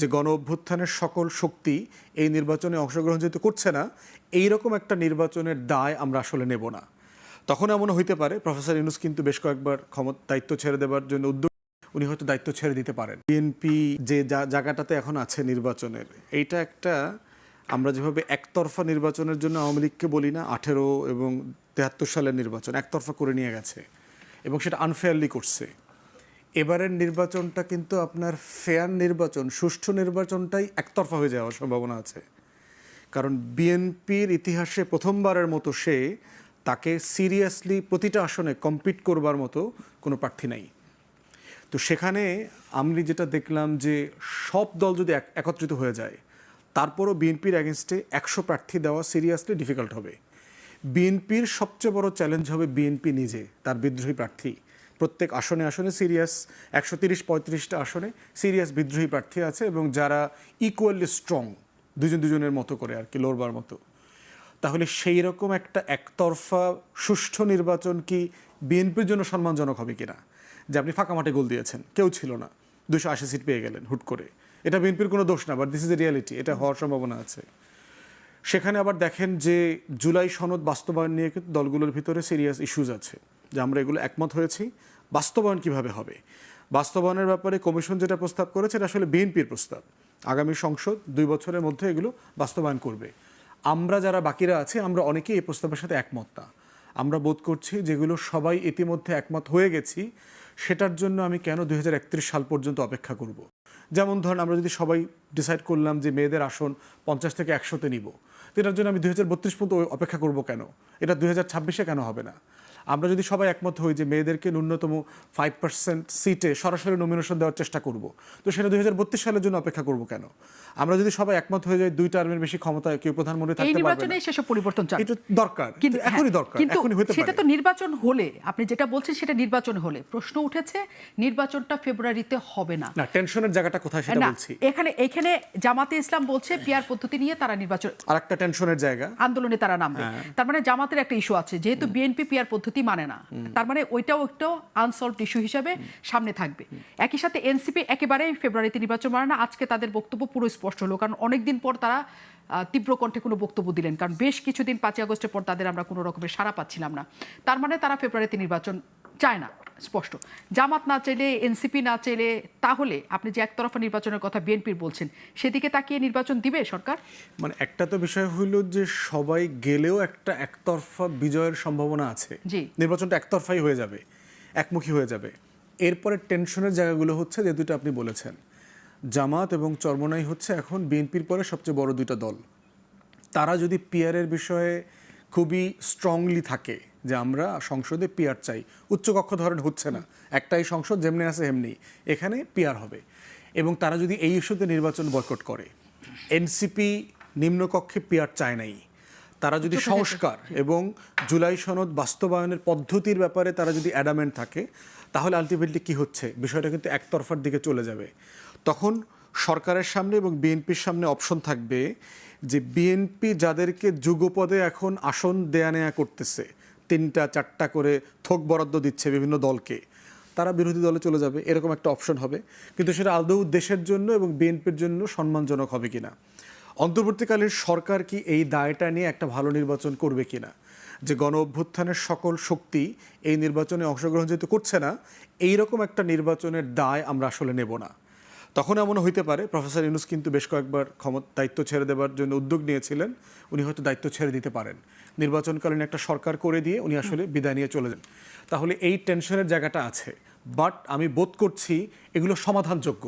যে গণ অভ্যুত্থানের সকল শক্তি এই নির্বাচনে অংশগ্রহণ যেহেতু করছে না এই রকম একটা নির্বাচনের দায় আমরা আসলে নেব না। তখন এমনও হইতে পারে, প্রফেসর ইউনুস কিন্তু বেশ কয়েকবার ক্ষমতা, দায়িত্ব ছেড়ে দেওয়ার জন্য উদ্যোগ, উনি হয়তো দায়িত্ব ছেড়ে দিতে পারেন। বিএনপি যে জায়গাটাতে এখন আছে নির্বাচনের, এইটা একটা আমরা যেভাবে একতরফা নির্বাচনের জন্য আওয়ামী লীগকে বলি না, আঠেরো এবং তেহাত্তর সালের নির্বাচন একতরফা করে নিয়ে গেছে এবং সেটা আনফেয়ারলি করছে। এবারের নির্বাচনটা কিন্তু আপনার ফেয়ার নির্বাচন, সুষ্ঠু নির্বাচনটাই একতরফা হয়ে যাওয়ার সম্ভাবনা আছে। কারণ বিএনপির ইতিহাসে প্রথমবারের মতো সে তাকে সিরিয়াসলি প্রতিটা আসনে কম্পিট করবার মতো কোনো প্রার্থী নাই। তো সেখানে আমি যেটা দেখলাম যে সব দল যদি এক- একত্রিত হয়ে যায়, তারপরও বিএনপির অ্যাগেনস্টে একশো প্রার্থী দেওয়া সিরিয়াসলি ডিফিকাল্ট হবে। বিএনপির সবচেয়ে বড় চ্যালেঞ্জ হবে বিএনপি নিজে, তার বিদ্রোহী প্রার্থী। প্রত্যেক আসনে আসনে সিরিয়াস, একশো তিরিশ, পঁয়ত্রিশটা আসনে সিরিয়াস বিদ্রোহী প্রার্থী আছে এবং যারা ইকুয়ালি স্ট্রং দুজন দুজনের মতো করে আর কি লড়বার মতো। তাহলে সেই রকম একটা একতরফা, সুষ্ঠু নির্বাচন কি বিএনপির জন্য সম্মানজনক হবে কিনা? যে আপনি ফাঁকা মাঠে গোল দিয়েছেন, কেউ ছিল না। দুশো আশি সিট পেয়ে গেলেন হুট করে। এটা বিএনপির কোনো দোষ না but this is a reality এটা হওয়ার সম্ভাবনা আছে। সেখানে আবার দেখেন যে জুলাই সনদ বাস্তবায়ন নিয়ে কিন্তু দলগুলোর ভিতরে সিরিয়াস ইস্যুজ আছে। যে আমরা এগুলো একমত হয়েছি বাস্তবায়ন কীভাবে হবে? বাস্তবায়নের ব্যাপারে কমিশন যেটা প্রস্তাব করেছে, এটা আসলে বিএনপির প্রস্তাব। আগামী সংসদ দুই বছরের মধ্যে এগুলো বাস্তবায়ন করবে। আমরা যারা বাকিরা আছে, আমরা অনেকেই এই প্রস্তাবের সাথে একমত না। আমরা বোধ করছি যেগুলো সবাই ইতিমধ্যে একমত হয়ে গেছি, সেটার জন্য আমি কেন দুই হাজার একত্রিশ সাল পর্যন্ত অপেক্ষা করব? যেমন ধরেন, আমরা যদি সবাই ডিসাইড করলাম যে মেয়েদের আসন পঞ্চাশ থেকে একশোতে নিব এটার জন্য আমি দুই হাজার বত্রিশ পর্যন্ত অপেক্ষা করব কেন? এটা দুই কেন হবে না? আমরা যদি সবাই একমত হই যে মেয়েদেরকে ন্যূনতম ফাইভ পার্সেন্ট সিটে সরাসরি নমিনেশন দেওয়ার চেষ্টা করব তো সেটা দুই হাজার বত্রিশ সালের জন্য অপেক্ষা করব কেন? আমরা যদি সবাই একমত হয়ে যাই দুই টার্মের বেশি ক্ষমতায় কেউ প্রধানমন্ত্রী থাকতে পারবে না সেসব পরিবর্তন চান। এটা দরকার কিন্তু এখনই হ্যাঁ, দরকার কিন্তু এখনই হতে সেটা তো নির্বাচন হলে আপনি যেটা বলছেন সেটা নির্বাচন হলে। প্রশ্ন উঠেছে নির্বাচনটা ফেব্রুয়ারিতে হবে না। না টেনশনের জায়গাটা কোথায় সেটা বলছি। এখানে এখানে জামাতে ইসলাম বলছে পিয়ার পদ্ধতি নিয়ে তারা নির্বাচন আরেকটা টেনশনের জায়গা। আন্দোলনে তারা নামবে। হ্যাঁ। তার মানে জামাতের একটা ইস্যু আছে। যেহেতু বিএনপি পিয়ার পদ্ধতি মানে না। তার মানে ওইটাও একটা আনসলভড ইস্যু হিসাবে সামনে থাকবে। একই সাথে এনসিপি একেবারে ফেব্রুয়ারিতে নির্বাচন মানে না আজকে তাদের বক্তব্য পুরো স্পষ্ট হলো। কারণ অনেকদিন পর তারা তীব্র কণ্ঠে কোনো বক্তব্য দিলেন। কারণ বেশ কিছুদিন পাঁচই আগস্টের পর তাদের আমরা কোনো রকমের সাড়া পাচ্ছিলাম না। তার মানে তারা ফেব্রুয়ারিতে নির্বাচন চায় না। স্পষ্ট। জামাত না চাইলে এনসিপি না চাইলে তাহলে আপনি যে একতরফা নির্বাচনের কথা বিএনপির বলছেন সেদিকে তাকিয়ে নির্বাচন দিবে সরকার? মানে একটা তো বিষয় হইল যে সবাই গেলেও একটা একতরফা বিজয়ের সম্ভাবনা আছে। জি। নির্বাচনটা একতরফাই হয়ে যাবে একমুখী হয়ে যাবে। এরপরে টেনশনের জায়গাগুলো হচ্ছে যে দুটো আপনি বলেছেন। জামাত এবং চরমনাই হচ্ছে এখন বিএনপির পরে সবচেয়ে বড় দুইটা দল। তারা যদি পিয়ারের বিষয়ে খুবই স্ট্রংলি থাকে যে আমরা সংসদে পিয়ার চাই। উচ্চকক্ষ ধরেন হচ্ছে না। একটাই সংসদ যেমনি আছে এমনি এখানে পিয়ার হবে। এবং তারা যদি এই ইস্যুতে নির্বাচন বয়কট করে এনসিপি নিম্নকক্ষে পিয়ার চায় নাই। তারা যদি সংস্কার এবং জুলাই সনদ বাস্তবায়নের পদ্ধতির ব্যাপারে তারা যদি অ্যাডামেন্ট থাকে তাহলে আলটিমেটলি কি হচ্ছে? বিষয়টা কিন্তু একতরফার দিকে চলে যাবে। তখন সরকারের সামনে এবং বিএনপির সামনে অপশন থাকবে যে বিএনপি যাদেরকে যুগপদে এখন আসন দেয়া নেয়া করতেছে, তিনটা, চারটা করে থোক বরাদ্দ দিচ্ছে বিভিন্ন দলকে, তারা বিরোধী দলে চলে যাবে, এরকম একটা অপশন হবে। কিন্তু সেটা আদৌ দেশের জন্য এবং বিএনপির জন্য সম্মানজনক হবে কিনা? অন্তর্বর্তীকালীন সরকার কি এই দায়টা নিয়ে একটা ভালো নির্বাচন করবে কিনা? যে গণ অভ্যুত্থানের সকল শক্তি এই নির্বাচনে অংশগ্রহণ যেহেতু করছে না এই রকম একটা নির্বাচনের দায় আমরা আসলে নেব না। তখন এমন হইতে পারে, প্রফেসর ইউনুস কিন্তু বেশ কয়েকবার ক্ষমতা, দায়িত্ব ছেড়ে দেবার জন্য উদ্যোগ নিয়েছিলেন, উনি হয়তো দায়িত্ব ছেড়ে দিতে পারেন। নির্বাচনকালীন একটা সরকার করে দিয়ে উনি আসলে বিদায় নিয়ে চলে যান। তাহলে এই টেনশনের জায়গাটা আছে, বাট আমি বোধ করছি এগুলো সমাধানযোগ্য।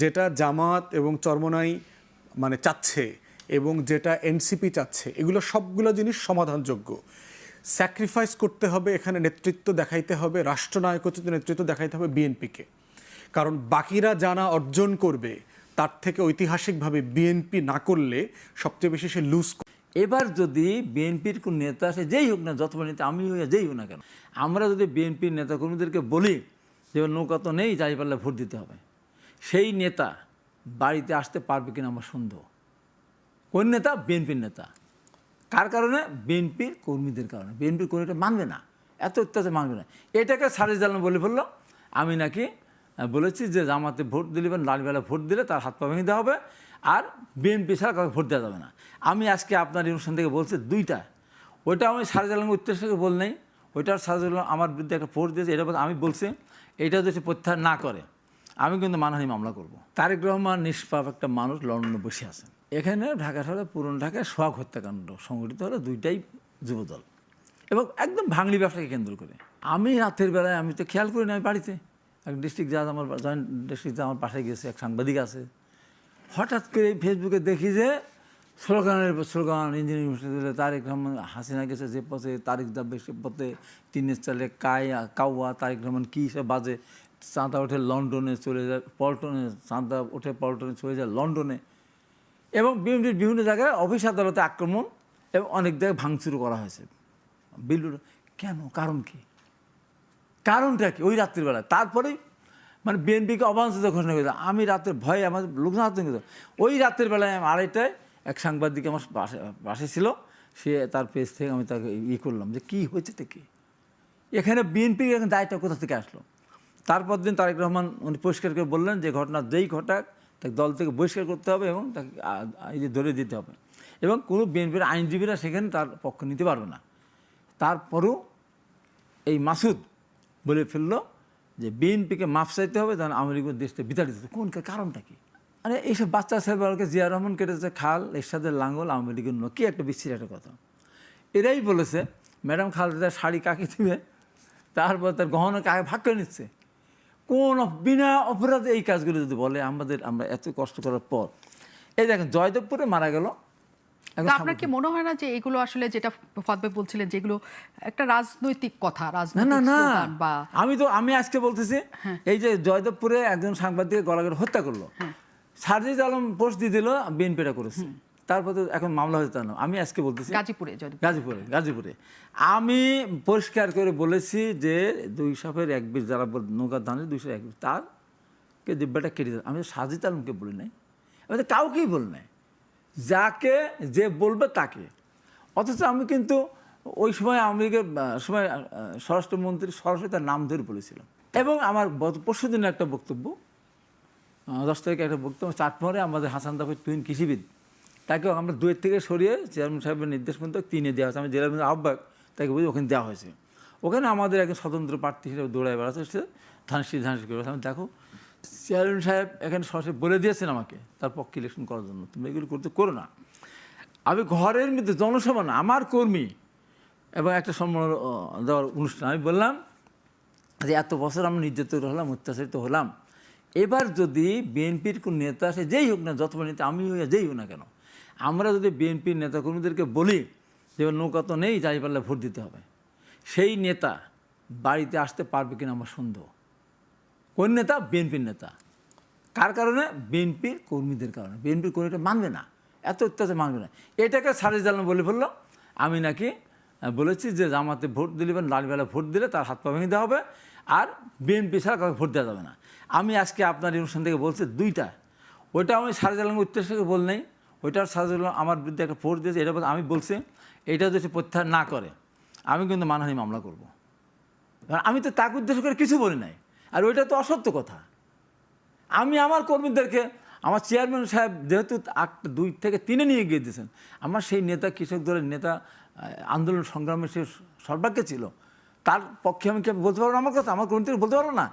যেটা জামাত এবং চরমনাই মানে চাচ্ছে এবং যেটা এনসিপি চাচ্ছে, এগুলো সবগুলো জিনিস সমাধানযোগ্য। স্যাক্রিফাইস করতে হবে, এখানে নেতৃত্ব দেখাইতে হবে রাষ্ট্রনায়কোচিত নেতৃত্ব দেখাইতে হবে বিএনপিকে। কারণ বাকিরা জানা অর্জন করবে, তার থেকে ঐতিহাসিকভাবে বিএনপি না করলে সবচেয়ে বেশি সে লুজ এবার যদি বিএনপির কোন নেতা সে যেই হোক না, যত নেতা আমি যেই হোক না কেন, আমরা যদি বিএনপির নেতাকর্মীদেরকে বলি যে, নৌকা তো নেই, যাই পারলে ভোট দিতে হবে, সেই নেতা বাড়িতে আসতে পারবে কিনা আমার সন্দেহ। কোন নেতা? বিএনপির নেতা। কার কারণে? বিএনপির কর্মীদের কারণে। বিএনপির কর্মীটা মানবে না। এত অত্যাচার মানবে না। এটাকে সারে জালান বলে ফেলল, আমি নাকি বলেছি যে জামাতে ভোট দিলে লালবেলা ভোট দিলে তার হাত পা ভেঙে দেওয়া হবে আর বিএনপি ছাড়া কাউকে ভোট দেওয়া যাবে না। আমি আজকে আপনার অনুষ্ঠান থেকে বলছি দুইটা। ওইটা আমি সারজালাম উত্তেজকে বল নেই। ওইটা সারজালাম আমার বিরুদ্ধে একটা ফোর্স দিয়েছে, এটা আমি বলছি, এটা যদি প্রত্যাহার না করে, আমি কিন্তু মানহানি মামলা করব। তারেক রহমান নিষ্পাপ একটা মানুষ লন্ডনে বসে আছেন। এখানে ঢাকা শহরে, পুরনো ঢাকায় সোহাগ হত্যাকাণ্ড সংঘটিত হলো দুইটাই যুবদল। এবং একদম ভাঙলি ব্যবসাকে কেন্দ্র করে। আমি রাতের বেলায়, আমি তো খেয়াল করি না আমি বাড়িতে। ডিস্ট্রিক্ট জাজ আমার জয়েন্ট ডিস্ট্রিক্ট আমার পাশে গেছে এক সাংবাদিক আছে। হঠাৎ করে ফেসবুকে দেখি যে স্লোগানের slogan, engineering university Tarek Rahman, Hasina গেছে যে পথে, তারিক যাবে সে পথে টিনের চালে কায়া, কাউয়া, তারেক রহমান কী সব বাজে। চাঁদা ওঠে লন্ডনে চলে যায়, পল্টনে, চাঁদা ওঠে পল্টনে চলে যায় লন্ডনে। এবং বিভিন্ন বিভিন্ন জায়গায় অফিস আদালতে আক্রমণ এবং অনেক জায়গায় ভাঙচুর করা হয়েছে। বিল্ডুর কেন? কারণ কি? কারণটা কি? ওই রাত্রিবেলায় তারপরেই মানে বিএনপিকে অবাঞ্ছিত ঘোষণা করেছে আমি রাতের ভয়ে আমার লোকজন আতঙ্কিত ওই রাতের বেলায় আমি আড়াইটায় এক সাংবাদিক আমার পাশে বাসে ছিল। সে তার পেজ থেকে আমি তাকে ই করলাম যে, কী হয়েছে থেকে এখানে বিএনপির এখন দায়টা কোথা থেকে আসলো? তারপর দিন তারেক রহমান উনি পরিষ্কার করে বললেন যে, ঘটনা যেই ঘটাক, তাকে দল থেকে বহিষ্কার করতে হবে এবং তাকে এই যে ধরে দিতে হবে। এবং কোনো বিএনপির আইনজীবীরা সেখানে তার পক্ষ নিতে পারবে না। তারপরও এই মাসুদ বলে ফেলল যে বিএনপিকে মাফ চাইতে হবে তখন আওয়ামী লীগের দেশটা বিতাড়িত কোন কারণটা কি? আরে এইসব বাচ্চা ছেলেবেলাকে জিয়া রহমান কেটেছে খাল, এরশাদের লাঙ্গল আওয়ামী লীগের ন কি একটা বিচ্ছির একটা কথা। এরাই বলেছে, ম্যাডাম খালেদা শাড়ি কাকে দিবে? তারপর তার গহনা কাকে ভাগ করে নিচ্ছে? কোন বিনা অপরাধে এই কাজগুলো যদি বলে, আমাদের আমরা এত কষ্ট করার পর। এই দেখেন, জয়দেবপুরে মারা গেল তা আপনার কি মনে হয় না যে এগুলো আসলে যেটা ফাদবে বলছিলেন যেগুলো একটা রাজনৈতিক কথা রাজনৈতিক না। না বা আমি তো আমি আজকে বলতেছি এই যে জয়দেবপুরে একজন সাংবাদিক গলাগড়ে হত্যা করল। সার্জিদ আলম পোস্ট দিয়ে দিল বিএনপিটা করেছে। তারপর তো এখন মামলা হয়েছে না। আমি আজকে বলতেছি গাজীপুরে গাজীপুরে গাজীপুরে। আমি পরিষ্কার করে বলেছি যে দুই সাপের এক বীর যারা নৌকার ধানের দুইশো এক বীর, তারকে দিব্যাটা কেটে আমি সাজিদ আলমকে বলি নাই। আমি তো কাউকেই বলি নাই। যাকে যে বলবে তাকে। অথচ আমি কিন্তু ওই সময় আওয়ামী সময় স্বরাষ্ট্রমন্ত্রী সরাসরি তার নাম ধরে বলেছিলাম। এবং আমার পরশু দিনের একটা বক্তব্য দশ তারিখে একটা বক্তব্য চাটমোহরে আমাদের হাসান দাফের টুইন কৃষিবিদ, তাকেও আমরা দুয়ের থেকে সরিয়ে চেয়ারম্যান সাহেবের নির্দেশ মতো তিনে দেওয়া হয়েছে। আমি মধ্যে আহ্বায়ক, তাকে বুঝি ওখানে দেওয়া হয়েছে। ওখানে আমাদের একজন স্বতন্ত্র প্রার্থী হিসেবে দৌড়ায় বেড়াতে এসেছে, ধানসি ধানসি করে আমি দেখো চেয়ারম্যান সাহেব এখানে সরাসরি বলে দিয়েছেন আমাকে, তার পক্ষে ইলেকশন করার জন্য। তুমি এগুলো করতে করো না। আমি ঘরের মধ্যে জনসভা না, আমার কর্মী। এবং একটা সম্মান দেওয়ার অনুষ্ঠান। আমি বললাম যে এত বছর আমরা নির্যাতিত হলাম, অত্যাচারিত হলাম। এবার যদি বিএনপির কোন নেতা সে যেই হোক না, যত বড় নেতা, আমি হই আর যেই হোক না কেন, আমরা যদি বিএনপির নেতাকর্মীদেরকে বলি যে নৌকা তো নেই, যাই পারলে ভোট দিতে হবে। সেই নেতা বাড়িতে আসতে পারবে কিনা আমার সন্দেহ। কোন নেতা বিএনপির নেতা। কার কারণে? বিএনপির কর্মীদের কারণে। বিএনপির কর্মীটা মানবে না। এত অত্যাচার মানবে না। এটাকে সারে জালাম বলে ফেলল। আমি নাকি বলেছি যে জামাতে ভোট দিলে বা লালবেলা ভোট দিলে তার হাত পা ভেঙে দেওয়া হবে। আর বিএনপি ছাড়া কাউকে ভোট দেওয়া যাবে না। আমি আজকে আপনার অনুষ্ঠান থেকে বলছি দুইটা। ওইটা আমি সারে জালাম উত্তেজকে বল নেই। ওইটার জালাম আমার বিরুদ্ধে একটা ফোর্স দিয়েছে। এটা আমি বলছি, এটা যদি প্রত্যাহার না করে, আমি কিন্তু মানহানি মামলা করব। আমি তো তাকে উদ্দেশ্য করে কিছু বলি নাই। আর ওইটা তো অসত্য কথা। আমি আমার কর্মীদেরকে, আমার চেয়ারম্যান সাহেব যেহেতু আটটা দুই থেকে তিনে নিয়ে গিয়ে দিয়েছেন আমার সেই নেতা কৃষক দলের নেতা আন্দোলন সংগ্রামে সে সর্বাগ্যে ছিল। তার পক্ষে আমি কি বলতে পারব আমার কথা, আমার কর্মীদের বলতে পারব না?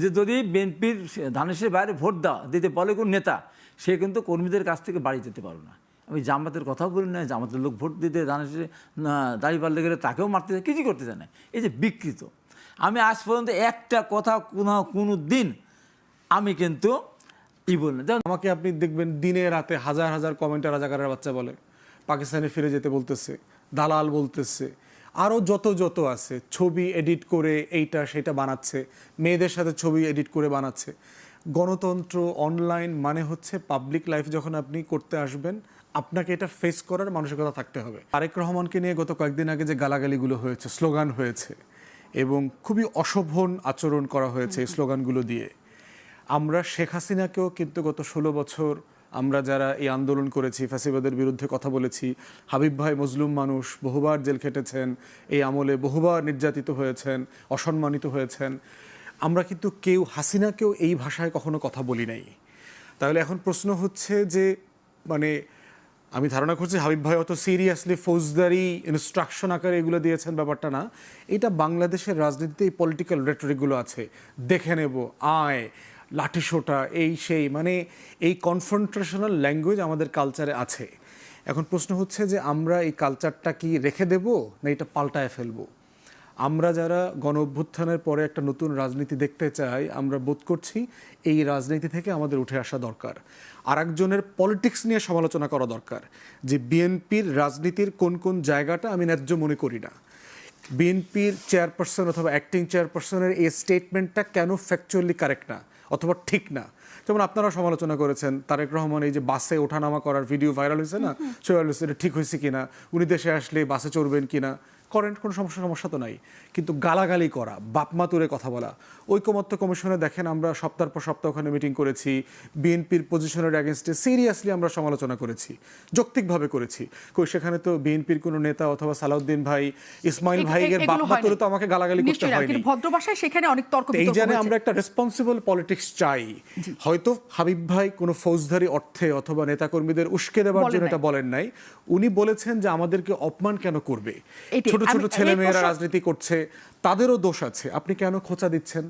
যে যদি বিএনপির ধানেশের বাইরে ভোট দেওয়া, দিতে বলে কোন নেতা, সে কিন্তু কর্মীদের কাছ থেকে বাড়ি যেতে পারবে না। আমি জামাতের কথাও বলি না জামাতের লোক ভোট দিতে ধানেশে দাঁড়িয়ে পাল্লে গেলে তাকেও মারতে চায় কিছু করতে চায় না। এই যে বিকৃত। আমি আজ পর্যন্ত একটা কথা কোনো কোনো দিন আমি কিন্তু ই বলি না। আমাকে আপনি দেখবেন দিনে রাতে হাজার হাজার কমেন্টে রাজাকারের বাচ্চা বলে, পাকিস্তানে ফিরে যেতে বলতেছে, দালাল বলতেছে আরও যত যত আছে, ছবি এডিট করে এইটা সেটা বানাচ্ছে, মেয়েদের সাথে ছবি এডিট করে বানাচ্ছে। গণতন্ত্র অনলাইন মানে হচ্ছে পাবলিক লাইফ যখন আপনি করতে আসবেন, আপনাকে এটা ফেস করার মানসিকতা থাকতে হবে। আরেক রহমানকে নিয়ে গত কয়েকদিন আগে যে গালাগালিগুলো হয়েছে, স্লোগান হয়েছে এবং খুবই অশোভন আচরণ করা হয়েছে এই স্লোগানগুলো দিয়ে। আমরা শেখ হাসিনাকেও কিন্তু গত ষোলো বছর আমরা যারা এই আন্দোলন করেছি, ফ্যাসিবাদের বিরুদ্ধে কথা বলেছি, হাবিব ভাই মজলুম মানুষ বহুবার জেল খেটেছেন, এই আমলে বহুবার নির্যাতিত হয়েছেন, অসম্মানিত হয়েছেন। আমরা কিন্তু কেউ হাসিনাকেও এই ভাষায় কখনো কথা বলি নাই। তাহলে এখন প্রশ্ন হচ্ছে যে মানে আমি ধারণা করছি হাবিব ভাই অত সিরিয়াসলি ফৌজদারি ইনস্ট্রাকশন আকারে এগুলো দিয়েছেন ব্যাপারটা না। এটা বাংলাদেশের রাজনীতিতে এই পলিটিক্যাল রেটরিকগুলো আছে। দেখে নেব, আয় লাঠিসোটা এই সেই মানে এই কনফ্রন্ট্রেশনাল ল্যাঙ্গুয়েজ আমাদের কালচারে আছে। এখন প্রশ্ন হচ্ছে যে আমরা এই কালচারটা কি রেখে দেব না এটা পাল্টায় ফেলব? আমরা যারা গণ অভ্যুত্থানের পরে একটা নতুন রাজনীতি দেখতে চাই আমরা বোধ করছি এই রাজনীতি থেকে আমাদের উঠে আসা দরকার। আর একজনের পলিটিক্স নিয়ে সমালোচনা করা দরকার যে বিএনপির রাজনীতির কোন কোন জায়গাটা আমি ন্যায্য মনে করি না। বিএনপির চেয়ারপারসন অথবা অ্যাক্টিং চেয়ারপারসনের এই স্টেটমেন্টটা কেন ফ্যাকচুয়ালি কারেক্ট না অথবা ঠিক না? যেমন আপনারা সমালোচনা করেছেন তারেক রহমান এই যে বাসে ওঠানামা করার ভিডিও ভাইরাল হয়েছে না? সে ভাইরাল হয়েছে এটা ঠিক হয়েছে কিনা? উনি দেশে আসলে বাসে চড়বেন কিনা? করেন কোনো সমস্যা সমস্যা তো নাই। কিন্তু গালাগালি করা বাপমা তুলে কথা বলা ঐকমত্য কমিশনে দেখেন আমরা সপ্তাহ পর সপ্তাহ ওখানে মিটিং করেছি বিএনপির পজিশনের অ্যাগেনস্টে সিরিয়াসলি আমরা সমালোচনা করেছি যৌক্তিকভাবে করেছি। কই সেখানে তো বিএনপির কোনো নেতা অথবা সালাউদ্দিন ভাই ইসমাইল ভাইয়ের বাপমা। তুলে তো আমাকে গালাগালি করতে হয়নি। ভদ্র ভাষায় সেখানে অনেক তর্ক এই জানে আমরা একটা রেসপন্সিবল পলিটিক্স চাই। হয়তো হাবিব ভাই কোনো ফৌজদারি অর্থে অথবা নেতাকর্মীদের উস্কে দেওয়ার জন্য এটা বলেন নাই। উনি বলেছেন যে আমাদেরকে অপমান কেন করবে। ছোট ছোট ছেলে মেয়েরা রাজনীতি করছে তাদেরও দোষ আছে। আপনি কেন খোঁচা দিচ্ছেন?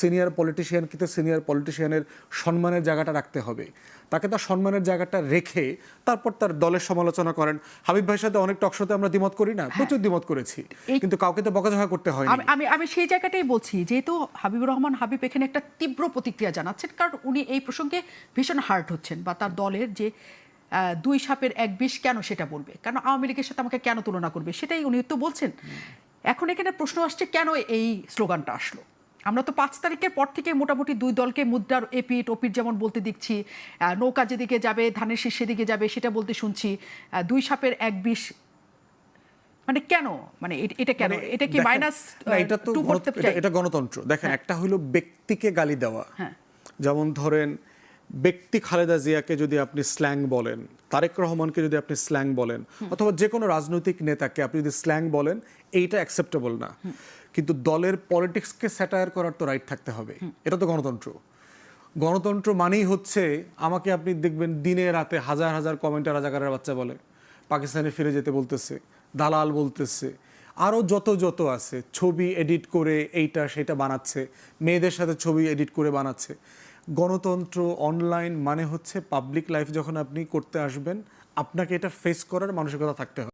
সিনিয়র পলিটিশিয়ান কিন্তু সিনিয়র পলিটিশিয়ানের সম্মানের জায়গাটা রাখতে হবে। তাকে তার সম্মানের জায়গাটা রেখে তারপর তার দলের সমালোচনা করেন। হাবিব ভাইয়ের সাথে অনেক টকশোতে আমরা দ্বিমত করি না প্রচুর দ্বিমত করেছি। কিন্তু কাউকে তো বকাঝকা করতে হয় আমি আমি আমি সেই জায়গাটাই বলছি যেহেতু হাবিবুর রহমান হাবিব এখানে একটা তীব্র প্রতিক্রিয়া জানাচ্ছেন কারণ উনি এই প্রসঙ্গে ভীষণ হার্ট হচ্ছেন বা তার দলের যে দুই সাপের এক বিষ কেন সেটা বলবে? কারণ আওয়ামী লীগের সাথে আমাকে কেন তুলনা করবে? সেটাই উনি তো বলছেন। এখন এখানে প্রশ্ন আসছে কেন এই স্লোগানটা আসলো? আমরা তো পাঁচ তারিখের পর থেকে মোটামুটি দুই দলকে মুদ্রার এপিট ওপিট যেমন বলতে দেখছি নৌকা যেদিকে যাবে ধানের শীষ সেদিকে যাবে সেটা বলতে শুনছি। দুই সাপের এক বিষ মানে কেন? মানে এটা কেন? মানে এটা কি মাইনাস এটা তো এটা- গণতন্ত্র। দেখেন একটা হলো ব্যক্তিকে গালি দেওয়া। হ্যাঁ। যেমন ধরেন ব্যক্তি খালেদা জিয়াকে যদি আপনি স্ল্যাং বলেন তারেক রহমানকে যদি আপনি স্ল্যাং বলেন অথবা যে কোনো রাজনৈতিক নেতাকে আপনি যদি স্ল্যাং বলেন এইটা অ্যাকসেপ্টেবল না। কিন্তু দলের পলিটিক্সকে স্যাটায়ার করার তো রাইট থাকতে হবে। এটা তো গণতন্ত্র। গণতন্ত্র মানেই হচ্ছে আমাকে আপনি দেখবেন দিনে রাতে হাজার হাজার কমেন্টে রাজাকারের বাচ্চা বলে পাকিস্তানে ফিরে যেতে বলতেছে দালাল বলতেছে আরও যত যত আছে ছবি এডিট করে এইটা সেটা বানাচ্ছে মেয়েদের সাথে ছবি এডিট করে বানাচ্ছে। গণতন্ত্র অনলাইন মানে হচ্ছে পাবলিক লাইফ যখন আপনি করতে আসবেন, আপনাকে এটা ফেস করার মানসিকতা থাকতে হবে।